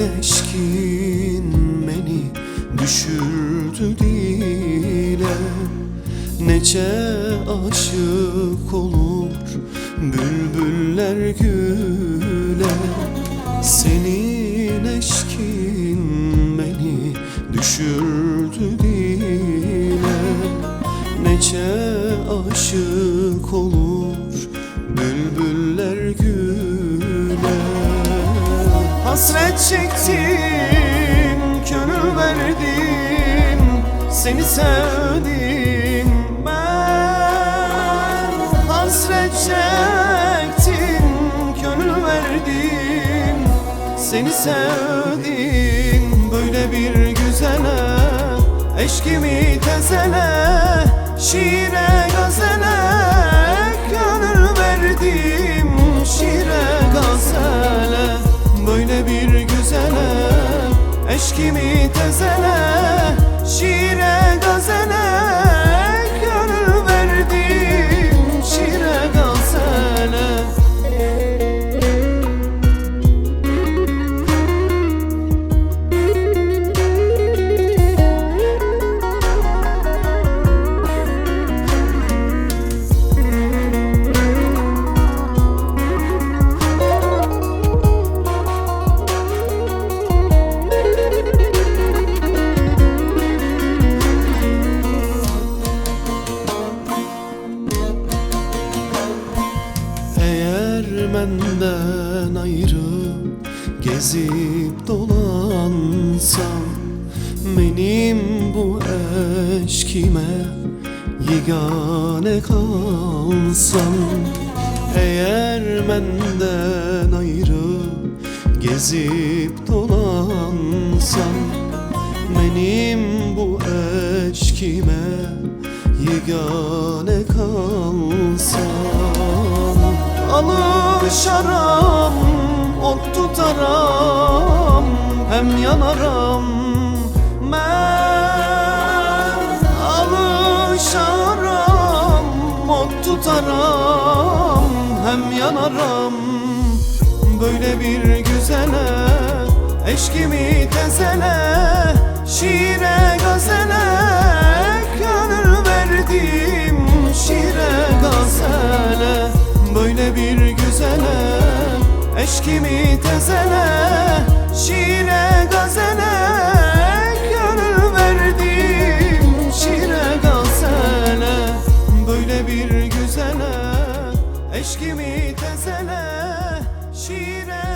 eşkin beni düşürdü dile. Nece aşık olur bülbüller güle. Senin eşkin Hasret çektim, gönül verdim Seni sevdim ben. Hasret çektim, gönül verdim Seni sevdim. Böyle bir güzele Eşkimi tezele Şiire gazele Gönül verdim gezip dolansam Benim bu eşkime yegane kalsam Eğer benden ayrı gezip dolansam Benim bu eşkime yegane kalsam Alışaram, ot tutaram Hem yanaram. Ben Alışaram, ot tutaram Hem yanaram. Böyle bir güzele Eşkimi tezele Şiire gazele Eşkimi tezene Şiire gazene Gönül verdim Şiire gazene Böyle bir güzele Eşkimi tezene Şiire